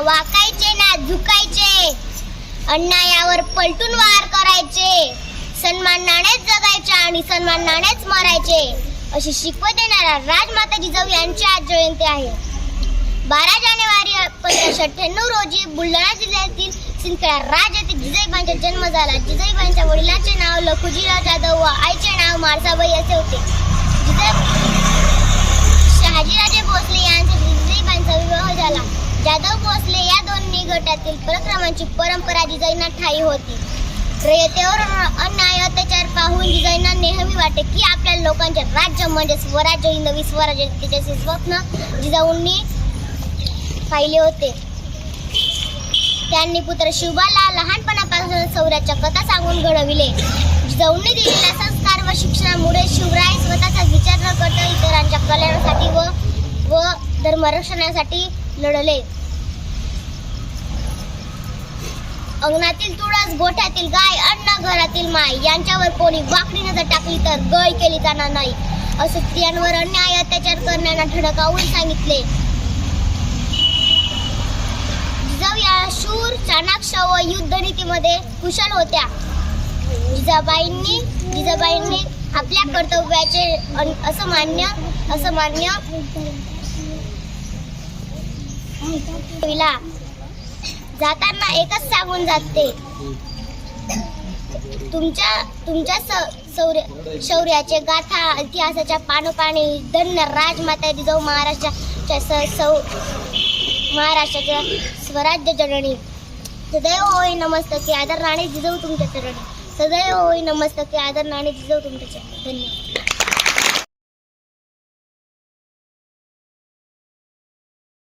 वाकायचे ना झुकायचे. अन्यायावर पलटून वार करायचे. सन्मानानेच जगायचे आणि सन्मानानेच मरायचे. अशी शिकवत देणारा राजमाता जिजाऊ यांची आज जयंती आहे. बारा जानेवारी पंधराशे अठ्ठ्याण्णव रोजी बुलढाणा जिल्ह्यातील सिंदखेडा राज येथे जिजाईबाईंचा जन्म झाला. जिजाईबाईंच्या वडिलांचे नाव लखुजीराव जाधव व आईचे नाव मारसाबाई असे होते. जिजाई भोसले या दोन्ही गटातील पराक्रमांची परंपरा जिजाईंना ठाई होती. रयतेवर अन्याय अत्याचार पाहून जिजाईंना नेहमी वाटे की आपल्या लोकांचे राज्य म्हणजे स्वराज्य नवी स्वराज्य त्याचे स्वप्न जिजाऊंनी पाहिले होते. त्यांनी पुत्र शिवबाला लहानपणापासून सौर्याच्या कथा सांगून घडविले. जिजाऊंनी दिलेल्या संस्कार व शिक्षणामुळे शिवराय स्वतःचा विचार न करता इतरांच्या कल्याणासाठी व व धर्मरक्षणासाठी लढले. अंगणातील तुळस गोठ्यातील गाय अन्न घरातील माय यांच्यावर कोणी वाकडी नजर टाकली तर गय केली जाणार नाही. असं स्त्रियांवर अन्याय अत्याचार करण्याना ठणकावून सांगितले. जिजाऊ शूर चाणाक्ष व युद्धनीतीमध्ये कुशल होत्या. जिजाबाईंनी जिजाबाईंनी आपल्या कर्तव्याचे असं मान्य असं मान्य जाताना एकच सांगून जाते. तुमच्या तुमच्या स- शौर्य शौर्याचे गाथा इतिहासाच्या पानोपाणी धन्य राजमाता जिजाऊ महाराष्ट्राच्या स- सौ महाराष्ट्राच्या स्वराज्य जननी. सदैव होय नमस्तके आदर राणे जिजाऊ तुमच्या चरणी. सदैव होई नमस्तके आदर राणे जिजाऊ तुमच्या चरणी. धन्यवाद.